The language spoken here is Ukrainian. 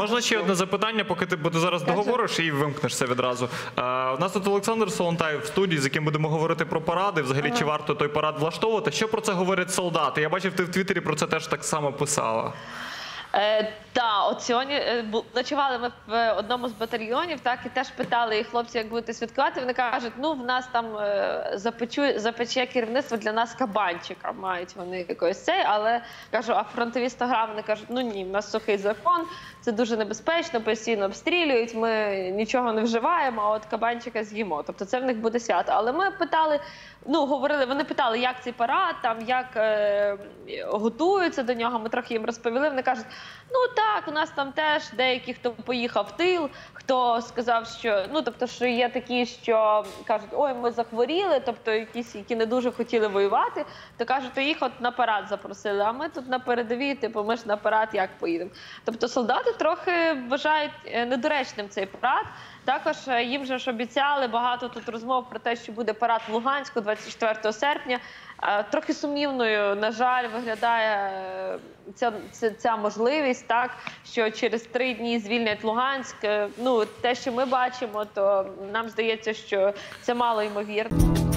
Можна ще одне запитання, поки ти бо ти зараз договориш і вимкнешся відразу. Е, у нас тут Олександр Солонтаєв в студії, з яким будемо говорити про паради. Взагалі, чи варто той парад влаштовувати? Що про це говорять солдати? Я бачив, ти в Твіттері про це теж так само писала. Е, та, от сьогодні е, ночували ми в одному з батальйонів, так і теж питали і хлопці, як будете святкувати. Вони кажуть, ну в нас там е, запече керівництво для нас кабанчика. Мають вони якось цей, але кажу, а фронтові 100 грам, вони кажуть, ну ні, в нас сухий закон, це дуже небезпечно, постійно обстрілюють. Ми нічого не вживаємо, а от кабанчика з'їмо. Тобто це в них буде свято. Але ми питали, ну говорили, вони питали, як цей парад, там як е, готуються до нього. Ми трохи їм розповіли. Вони кажуть, ну так, у нас там теж деякі, хто поїхав в тил, хто сказав, що ну тобто, що є такі, що кажуть, ой, ми захворіли, тобто якісь, які не дуже хотіли воювати, то кажуть, то їх от на парад запросили. А ми тут на передовій, типу, ми ж на парад як поїдемо. Тобто солдати трохи вважають е, недоречним цей парад. Також е, їм вже ж обіцяли багато тут розмов про те, що буде парад в Луганську 24 серпня. Е, Трохи сумнівною, на жаль, виглядає е, ця, ця, ця можливість, так що через три дні звільнять Луганськ. Ну те, що ми бачимо, то нам здається, що це мало ймовірно.